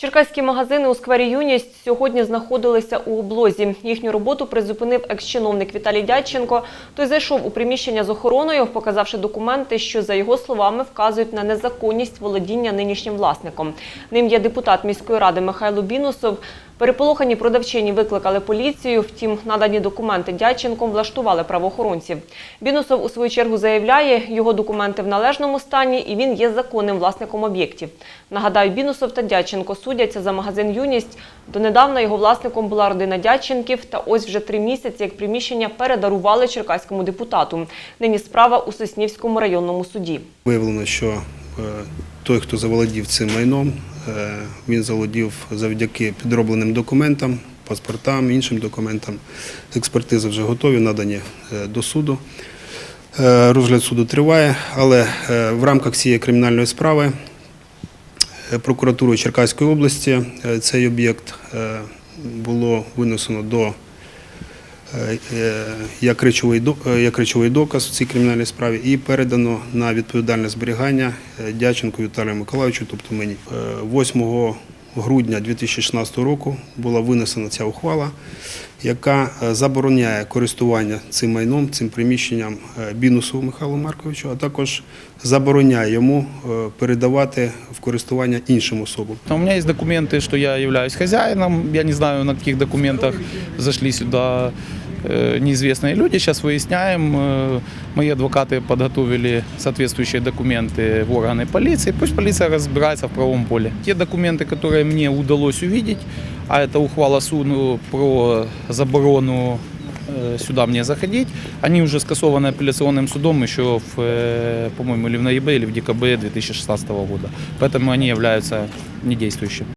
Черкаські магазини у сквері Юність сьогодні знаходилися у облозі. Їхню роботу призупинив екс-чиновник Віталій Дядченко. Той зайшов у приміщення з охороною, показавши документи, що, за його словами, вказують на незаконність володіння нинішнім власником. Ним є депутат міської ради Михайло Бінусов. Переполохані продавчині викликали поліцію, втім, надані документи Дядченком влаштували правоохоронців. Бінусов у свою чергу заявляє, його документи в належному стані і він є законним власником об'єктів. Нагадаю, Бінусов та Дядченко судяться за магазин «Юність». Донедавна його власником була родина Дядченків, та ось вже три місяці, як приміщення передарували черкаському депутату. Нині справа у Соснівському районному суді. Виявлено, що той, хто заволодів цим майном, е, він заволодів завдяки підробленим документам, паспортам, іншим документам. Експертизи вже готові, надані е, до суду. Е, Розгляд суду триває, але е, в рамках цієї кримінальної справи е, прокуратурою Черкаської області е, цей об'єкт е, було винесено до е, е, як речовий, е, як речовий доказ в цій кримінальній справі і передано на відповідальне зберігання дяченко Віталію Миколаївичу, тобто мені. Е, 8 грудня 2016 року була винесена ця ухвала, яка е, забороняє користування цим майном, цим приміщенням Бінусу Михайлу Марковичу, а також забороняє йому е, передавати в користування іншим особам. У мене є документи, що я являюсь хазяїном. Я не знаю, на яких документах зайшли сюда э, неизвестные люди. Сейчас выясняем. Э, Мои адвокаты подготовили соответствующие документы в органы полиции. Пусть полиция разбирается в правом поле. Те документы, которые мне удалось увидеть, а это ухвала суду про заборону э, сюда мне заходить, они уже скасованы апелляционным судом еще, в, э, по-моему, или в ноябре, или в декабре 2016 года. Поэтому они являются недействующими.